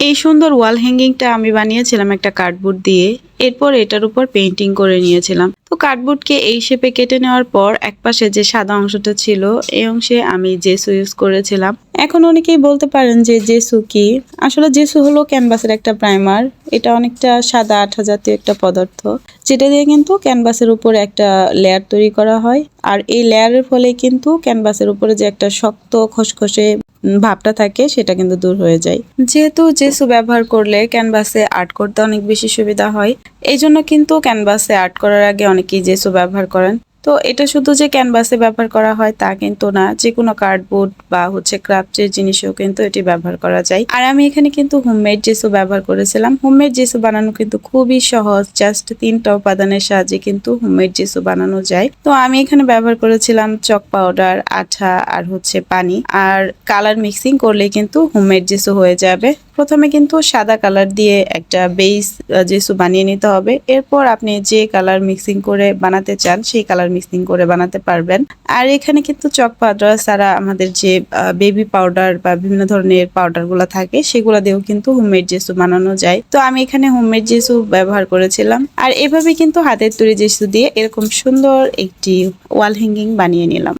এই সুন্দর ওয়াল হ্যাঙ্গিংটা আমি বানিয়েছিলাম একটা কার্ডবোর্ড দিয়ে। এরপর এটার উপর পেন্টিং করে নিয়েছিলাম। তো কার্ডবোর্ডকে এই শেপে কেটে নেওয়ার পর একপাশে যে সাদা অংশটা ছিল, এই অংশে আমি জেসু ইউজ করেছিলাম। এখন অনেকেই বলতে পারেন যে জেসু কি? আসলে জেসু হলো ক্যানভাসের একটা প্রাইমার এটা অনেকটা সাদা আঠা জাতীয় একটা পদার্থ। যেটা দিয়ে কিন্তু ক্যানভাসের উপর একটা লেয়ার তৈরি করা হয়। আর এই লেয়ারের ফলে কিন্তু ক্যানভাসের উপরে যে একটা শক্ত খসখসে ভাবটা থাকে, সেটা কিন্তু দূর হয়ে যায়। যেহেতু জেসু ব্যবহার করলে ক্যানভাসে আর্ট করতে অনেক বেশি সুবিধা হয় এই জন্য কিন্তু ক্যানভাসে আর্ট করার আগে অনেকেই জেসু ব্যবহার করেন। তো এটা শুধু যে ক্যানভাসে ব্যবহার করা হয় তা কিন্তু না যে কোনো কার্ডবোর্ড বা হচ্ছে ক্রাফটের জিনিসেও কিন্তু এটি ব্যবহার করা যায়। আর আমি এখানে কিন্তু হোমমেড জেসু ব্যবহার করেছিলাম। হোমমেড জেসু বানানো কিন্তু খুবই সহজ জাস্ট তিনটা উপাদানের সাহায্যে কিন্তু হোমমেড জেসু বানানো যায়। তো আমি এখানে ব্যবহার করেছিলাম চক পাউডার আঠা আর হচ্ছে পানি। আর কালার মিক্সিং করলে কিন্তু হোমমেড জেসু হয়ে যাবে। প্রথমে কিন্তু সাদা কালার দিয়ে একটা বেস জেসু বানিয়ে নিতে হবে। এরপর আপনি যে কালার মিক্সিং করে বানাতে চান, সেই কালার মিক্সিং করে বানাতে পারবেন। আর এখানে কিন্তু চক পাউডার ছাড়া আমাদের যে বেবি পাউডার বা বিভিন্ন ধরনের পাউডারগুলো থাকে, সেগুলো দিয়েও কিন্তু হোমমেড জেসু বানানো যায়। তো আমি এখানে হোমমেড জেসু ব্যবহার করেছিলাম। আর এভাবে কিন্তু হাতের তৈরি জেসু দিয়ে এরকম সুন্দর একটি ওয়াল হ্যাঙ্গিং বানিয়ে নিলাম।